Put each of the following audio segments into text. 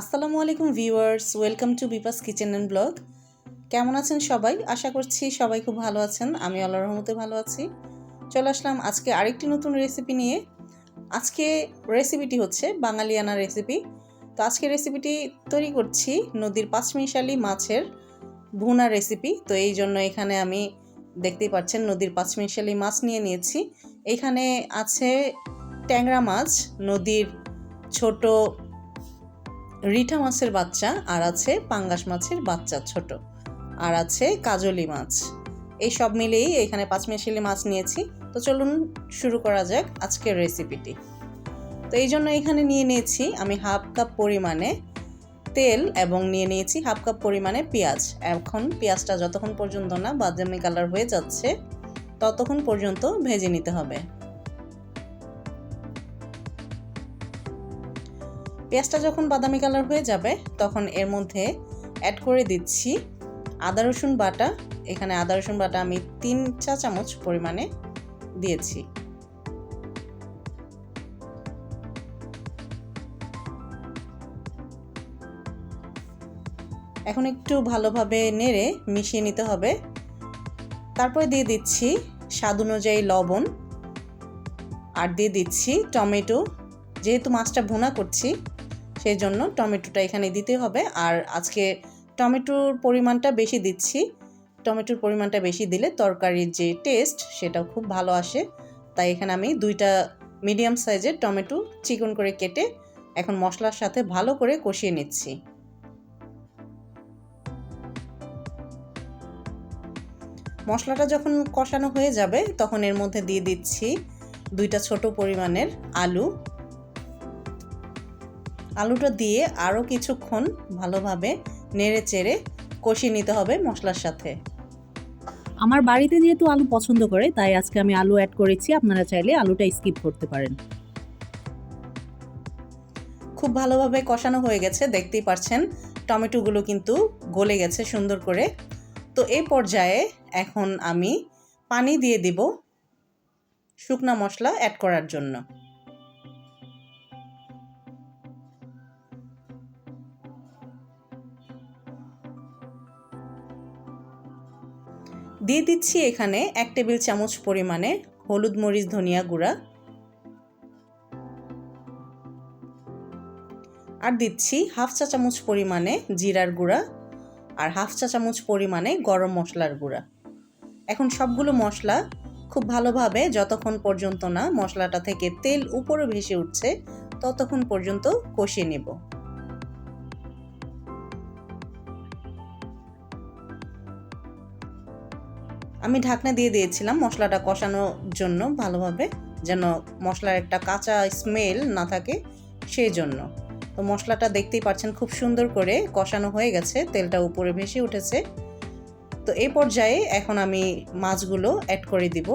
আসসালামু আলাইকুম viewers, welcome to Bipas kitchen and blog. কেমন আছেন সবাই? আশা করছি সবাই খুব ভালো আছেন। আমি আল্লাহ রহমতে ভালো আছি। চলে আসলাম আজকে আরেকটি নতুন রেসিপি নিয়ে। আজকে রেসিপিটি হচ্ছে বাঙালিয়ানা রেসিপি তো আজকে রেসিপিটি তৈরি করছি নদীর পাঁচমিশালি মাছের ভুনা রেসিপি তো এই জন্য এখানে আমি দেখতেই পাচ্ছেন নদীর পাঁচমিশালি মাছ নিয়ে নিয়েছি। এখানে আছে ট্যাংরা মাছ, নদীর ছোট রিঠা মাছের বাচ্চা, আর আছে পাঙ্গাস মাছের বাচ্চা ছোট, আর আছে কাজলি মাছ। এই সব মিলেই এখানে পাঁচমিশালি মাছ নিয়েছি। তো চলুন শুরু করা যাক আজকের রেসিপিটি তো এই জন্য এখানে নিয়ে নিয়েছি আমি হাফ কাপ পরিমাণে তেল এবং নিয়ে নিয়েছি হাফ কাপ পরিমাণে পেঁয়াজ। এখন পেঁয়াজটা যতক্ষণ পর্যন্ত না বাদামি কালার হয়ে যাচ্ছে, ততক্ষণ পর্যন্ত ভেজে নিতে হবে। পেঁয়াজটা যখন বাদামি কালার হয়ে যাবে, তখন এর মধ্যে অ্যাড করে দিচ্ছি আদা, রসুন বাটা। এখানে আদা, রসুন বাটা আমি তিন চা চামচ পরিমাণে দিয়েছি। এখন একটু ভালোভাবে নেড়ে মিশিয়ে নিতে হবে। তারপরে দিয়ে দিচ্ছি স্বাদ অনুযায়ী লবণ। আর দিয়ে দিচ্ছি টমেটো। যেহেতু মাছটা ভুনা করছি সেই জন্য টমেটোটা এখানে দিতে হবে। আর আজকে টমেটোর পরিমাণটা বেশি দিচ্ছি। টমেটোর পরিমাণটা বেশি দিলে তরকারির যে টেস্ট সেটাও খুব ভালো আসে। তাই এখানে আমি দুইটা মিডিয়াম সাইজের টমেটো চিকন করে কেটে এখন মশলার সাথে ভালো করে কষিয়ে নিচ্ছি। মশলাটা যখন কষানো হয়ে যাবে তখন এর মধ্যে দিয়ে দিচ্ছি দুইটা ছোট পরিমাণের আলু আলুটা দিয়ে আরও কিছুক্ষণ ভালোভাবে নেড়ে চেড়ে কষিয়ে নিতে হবে মশলার সাথে। আমার বাড়িতে যেহেতু আলু পছন্দ করে তাই আজকে আমি আলু অ্যাড করেছি। আপনারা চাইলে আলুটা স্কিপ করতে পারেন। খুব ভালোভাবে কষানো হয়ে গেছে দেখতেই পাচ্ছেন টমেটোগুলো কিন্তু গলে গেছে সুন্দর করে। তো এই পর্যায়ে এখন আমি পানি দিয়ে দিব শুকনা মশলা অ্যাড করার জন্য। দিয়ে দিচ্ছি এখানে এক টেবিল চামচ পরিমাণে হলুদ মরিচ ধনিয়া গুঁড়া। আর দিচ্ছি হাফ চা চামচ পরিমাণে জিরার গুঁড়া আর হাফ চা চামচ পরিমাণে গরম মশলার গুঁড়া। এখন সবগুলো মশলা খুব ভালোভাবে যতক্ষণ পর্যন্ত না মশলাটা থেকে তেল উপরে ভেসে উঠছে, ততক্ষণ পর্যন্ত কষিয়ে নেব। আমি ঢাকনা দিয়ে দিয়েছিলাম মশলাটা কষানোর জন্য ভালোভাবে, যেন মশলার একটা কাঁচা স্মেল না থাকে সেই জন্য তো মশলাটা দেখতেই পাচ্ছেন খুব সুন্দর করে কষানো হয়ে গেছে, তেলটা উপরে ভেসে উঠেছে। তো এই পর্যায়ে এখন আমি মাছগুলো অ্যাড করে দিব।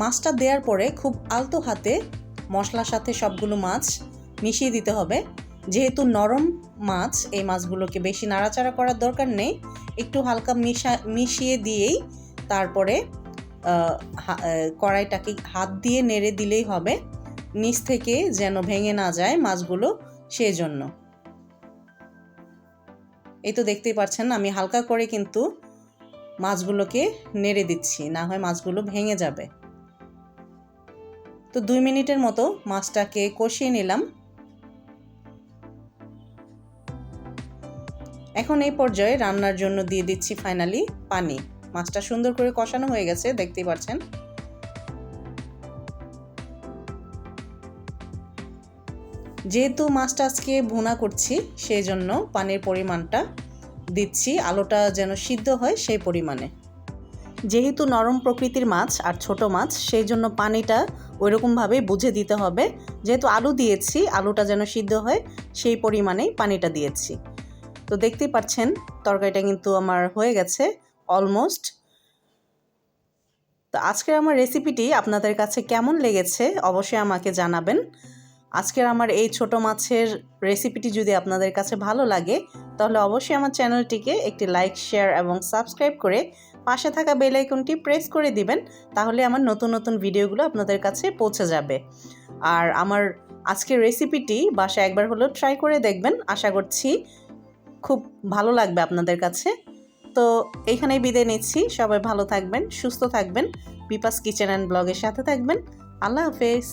মাছটা দেওয়ার পরে খুব আলতো হাতে মশলার সাথে সবগুলো মাছ মিশিয়ে দিতে হবে। যেহেতু নরম মাছ, এই মাছগুলোকে বেশি নাড়াচাড়া করার দরকার নেই। একটু হালকা মিশা, মিশিয়ে দিয়েই তারপরে কড়াইটাকে হাত দিয়ে নেড়ে দিলেই হবে। নিচ থেকে যেন ভেঙে না যায় মাছগুলো সেজন্য। এই তো দেখতেই পাচ্ছেন, আমি হালকা করে কিন্তু মাছগুলোকে নেড়ে দিচ্ছি, না হয় মাছগুলো ভেঙে যাবে। তো দুই মিনিটের মতো মাছটাকে কষিয়ে নিলাম। এখন এই পর্যায়ে রান্নার জন্য দিয়ে দিচ্ছি ফাইনালি পানি। মাছটা সুন্দর করে কষানো হয়ে গেছে, দেখতেই পাচ্ছেন। যেহেতু মাছটা আজকে ভুনা করছি, সেই জন্য পানির পরিমাণটা দিচ্ছি। আলোটা যেন সিদ্ধ হয়, সেই পরিমাণে। যেহেতু নরম প্রকৃতির মাছ আর ছোট মাছ, সেই জন্য পানিটা ওইরকমভাবে বুঝে দিতে হবে। যেহেতু আলু দিয়েছি, আলুটা যেন সিদ্ধ হয়, সেই পরিমাণেই পানিটা দিয়েছি। তো দেখতেই পাচ্ছেন, তরকারিটা কিন্তু আমার হয়ে গেছে অলমোস্ট তো আজকের আমার রেসিপিটি আপনাদের কাছে কেমন লেগেছে অবশ্যই আমাকে জানাবেন। আজকের আমার এই ছোট মাছের রেসিপিটি যদি আপনাদের কাছে ভালো লাগে, তাহলে অবশ্যই আমার চ্যানেলটিকে একটি লাইক শেয়ার এবং সাবস্ক্রাইব করে পাশে থাকা বেল আইকনটি প্রেস করে দিবেন, তাহলে আমার নতুন নতুন ভিডিওগুলো আপনাদের কাছে পৌঁছে যাবে। আর আমার আজকের রেসিপিটি বাসায় একবার হলেও ট্রাই করে দেখবেন, আশা করছি খুব ভালো লাগবে আপনাদের কাছে। তো এইখানেই বিদায় নিচ্ছি, সবাই ভালো থাকবেন, সুস্থ থাকবেন, বিপাস কিচেন অ্যান্ড ব্লগের সাথে থাকবেন, আল্লাহ হাফেজ।